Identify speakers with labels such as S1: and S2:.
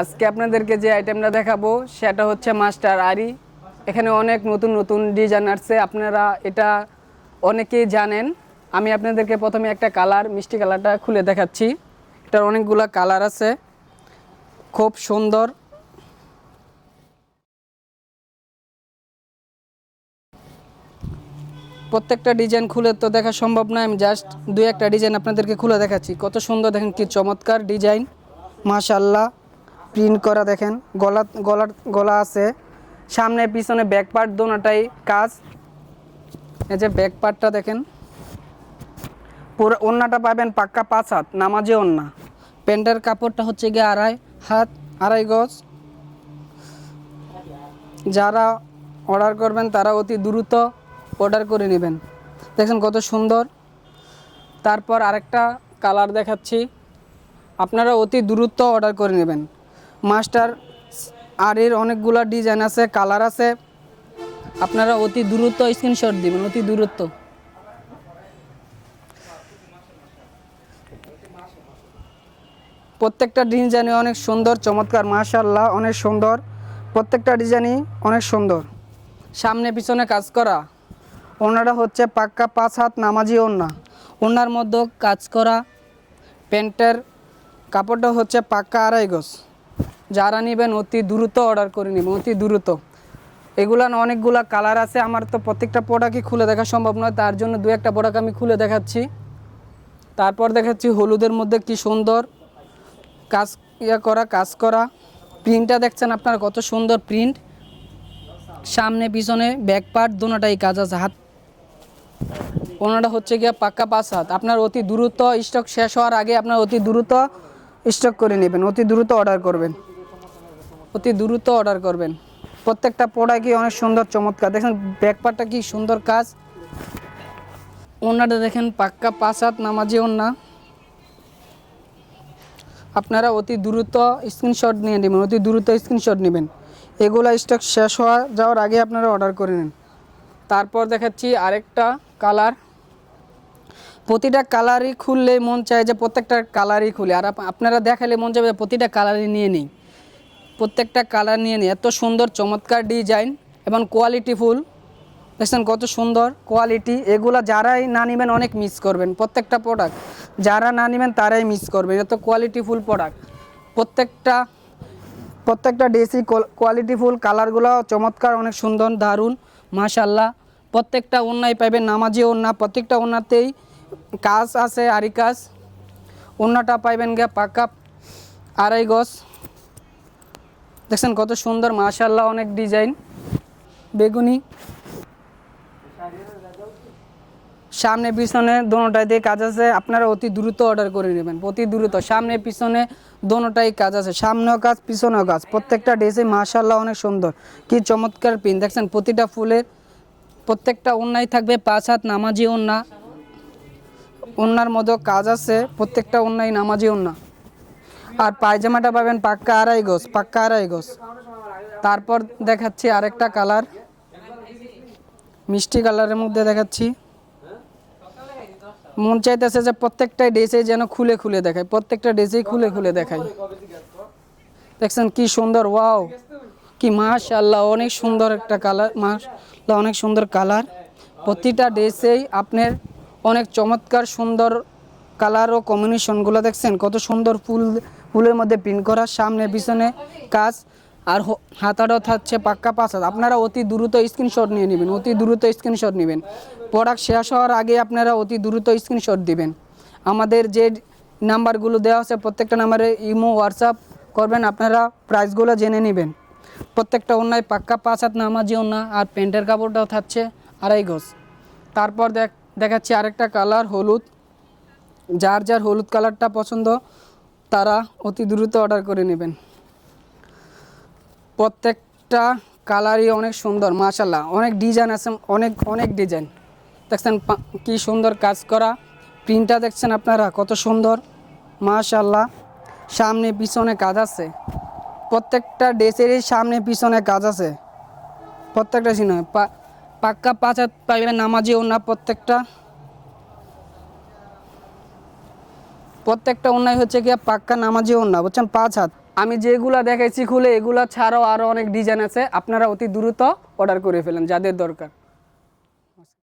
S1: আজকে আপনাদেরকে যে আইটেমটা দেখাবো, সেটা হচ্ছে মাস্টার আরি এখানে অনেক নতুন নতুন ডিজাইন আসছে। আপনারা এটা অনেকেই জানেন। আমি আপনাদেরকে প্রথমে একটা কালার মিষ্টি কালারটা খুলে দেখাচ্ছি। এটার অনেকগুলো কালার আছে। খুব সুন্দর। প্রত্যেকটা ডিজাইন খুলে তো দেখা সম্ভব নয়। আমি জাস্ট দুই একটা ডিজাইন আপনাদেরকে খুলে দেখাচ্ছি। কত সুন্দর, দেখেন কি চমৎকার ডিজাইন মাশাল্লাহ প্রিন্ট করা দেখেন, গলা, গলার, গলা আছে। সামনে, পিছনে ব্যাক পার্ট দোনোটাই কাজ। এই যে ব্যাক পার্টটা দেখেন, পুরো ওন্নাটা পাবেন পাক্কা পাঁচ হাত, নামাজে ওন্না। প্যান্টের কাপড়টা হচ্ছে গিয়ে আড়াই হাত, আড়াই গজ। যারা অর্ডার করবেন, তারা অতি দ্রুত অর্ডার করে নেবেন। দেখেন কত সুন্দর। তারপর আরেকটা কালার দেখাচ্ছি। আপনারা অতি দ্রুত অর্ডার করে নেবেন। মাস্টার আর এর অনেকগুলো ডিজাইন আছে, কালার আছে। আপনারা অতি দূরত্ব স্ক্রিনশট দিবেন, অতি দূরত্ব প্রত্যেকটা ডিজাইনই অনেক সুন্দর, চমৎকার মাশাল্লাহ অনেক সুন্দর। প্রত্যেকটা ডিজাইনই অনেক সুন্দর। সামনে পিছনে কাজ করা। ওনারা হচ্ছে পাক্কা পাঁচ হাত নামাজি ওন্না ওনার মধ্যে কাজ করা। প্যান্টের কাপড়টা হচ্ছে পাক্কা আড়াই গজ। যারা নেবেন অতি দ্রুত অর্ডার করে নেবেন, অতি দ্রুত। এগুলান অনেকগুলা কালার আছে, আমার তো প্রত্যেকটা প্রোডাক্টই খুলে দেখা সম্ভব নয়, তার জন্য দু একটা প্রোডাক্ট আমি খুলে দেখাচ্ছি। তারপর দেখাচ্ছি হলুদের মধ্যে কি সুন্দর কাজ, ইয়া করা, কাজ করা। প্রিন্টটা দেখছেন আপনার কত সুন্দর প্রিন্ট সামনে, পিছনে ব্যাক পার্ট দুটোটাই কাজ আছে, হাত ওনাটা হচ্ছে গিয়ে পাক্কা পাঁচ হাত আপনার অতি দ্রুত স্টক শেষ হওয়ার আগে আপনার অতি দ্রুত স্টক করে নেবেন, অতি দ্রুত অর্ডার করবেন। অতি দ্রুত অর্ডার করবেন। প্রত্যেকটা প্রোডাক্টই অনেক সুন্দর, চমৎকার। দেখেন ব্যাক পার্টটা কি সুন্দর কাজ। ওনাটা দেখেন, পাক্কা পাঁচ হাত নামাজি ওনা আপনারা অতি দ্রুত স্ক্রিনশট নিয়ে নেবেন, অতি দ্রুত স্ক্রিনশট নেবেন। এগুলো স্টক শেষ হওয়া, যাওয়ার আগে আপনারা অর্ডার করে নেন। তারপর দেখাচ্ছি আরেকটা কালার প্রতিটা কালারই খুললে মন চায় যে প্রত্যেকটা কালারই খুলে। আর আপনারা দেখালে মন চাইবে প্রতিটা কালারই নিয়ে নিই। প্রত্যেকটা কালার নিয়ে নিই এত সুন্দর, চমৎকার ডিজাইন এবং কোয়ালিটি ফুল। দেখছেন কত সুন্দর কোয়ালিটি। এগুলো যারাই না নেবেন অনেক মিস করবেন। প্রত্যেকটা প্রোডাক্ট যারা না নেবেন তারাই মিস করবেন। এত কোয়ালিটি ফুল প্রোডাক্ট প্রত্যেকটা প্রত্যেকটা ডেসি কোয়ালিটি ফুল কালারগুলো চমৎকার, অনেক সুন্দর, দারুণ মাশাল্লাহ প্রত্যেকটা ওন্নায় পাইবেন, নামাজি ওন্না প্রত্যেকটা ওন্নাতেই কাজ আছে, আরি কাজ। ওন্নাটা পাইবেন গিয়ে পাকা আড়াই গজ। দেখছেন কত সুন্দর মাশাল্লাহ অনেক ডিজাইন। বেগুনি। সামনে, পিছনে দোনোটাই দিয়ে কাজ আছে। আপনারা অতি দ্রুত অর্ডার করে নেবেন। অতি দ্রুত। সামনে, পিছনে দোনোটাই কাজ আছে। সামনেও কাজ, পিছনেও কাজ। প্রত্যেকটা ড্রেসে মাশাল্লাহ অনেক সুন্দর। কি চমৎকার পিন দেখছেন প্রতিটা ফুলের প্রত্যেকটা ওন্নাই থাকবে। পাঁচ হাত নামাজি ওন্না ওন্নার মতো কাজ আছে। প্রত্যেকটা ওন্নাই নামাজি ওন্না আর পায়জামাটা পাবেন পাক্কা আড়াই গোস পাক্কা আড়াই গোস তারপর দেখাচ্ছি আরেকটা কালার। মিষ্টি কালারের মধ্যে দেখাচ্ছি। মন চাইতেছে যে প্রত্যেকটা ড্রেসে যেন খুলে খুলে দেখায়, প্রত্যেকটা ড্রেসেই খুলে খুলে দেখায়। দেখছেন কি সুন্দর, ওয়াও! কি মাশাল্লাহ অনেক সুন্দর একটা কালার মাশাল্লাহ অনেক সুন্দর কালার। প্রতিটা ড্রেসেই আপনার অনেক চমৎকার সুন্দর কালার ও কম্বিনেশনগুলো দেখছেন, কত সুন্দর ফুল ফুলের মধ্যে প্রিন্ট করা, সামনে, পিছনে কাজ, আর হাতাটাও থাকছে পাক্কা পাঁচ হাত আপনারা অতি দ্রুত স্ক্রিনশট নিয়ে নেবেন, অতি দ্রুত স্ক্রিনশট নেবেন। প্রোডাক্ট শেষ হওয়ার আগে আপনারা অতি দ্রুত স্ক্রিনশট দিবেন। আমাদের যে নাম্বারগুলো দেওয়া আছে, প্রত্যেকটা নাম্বারে ইমো, হোয়াটসঅ্যাপ করবেন, আপনারা প্রাইসগুলো জেনে নেবেন। প্রত্যেকটা অন্যায় পাক্কা পাঁচ হাত নামাজি অন্য আর প্যান্টের কাপড়টাও থাকছে আড়াই গজ। তারপর দেখ দেখাচ্ছি আরেকটা কালার হলুদ। যার যার হলুদ কালারটা পছন্দ তারা অতি দ্রুত অর্ডার করে নেবেন। প্রত্যেকটা কালারই অনেক সুন্দর মাশাল্লাহ অনেক ডিজাইন আছে, অনেক অনেক ডিজাইন দেখছেন কি সুন্দর কাজ করা। প্রিন্টটা দেখছেন আপনারা, কত সুন্দর মাশাল্লাহ সামনে পিছনে কাজ আছে। প্রত্যেকটা ড্রেসেরই সামনে পিছনে কাজ আছে। প্রত্যেকটা সিনে পাক্কা পাঁচ হাত পাইবেন নামাজিও না প্রত্যেকটা। প্রত্যেকটা অন্যায় হচ্ছে গিয়ে পাক্কা নামাজি অন্য বলছেন পাঁচ হাত। আমি যেগুলা দেখাইছি খুলে, এগুলা ছাড়াও আরও অনেক ডিজাইন আছে, আপনারা অতি দ্রুত অর্ডার করে ফেলেন, যাদের দরকার।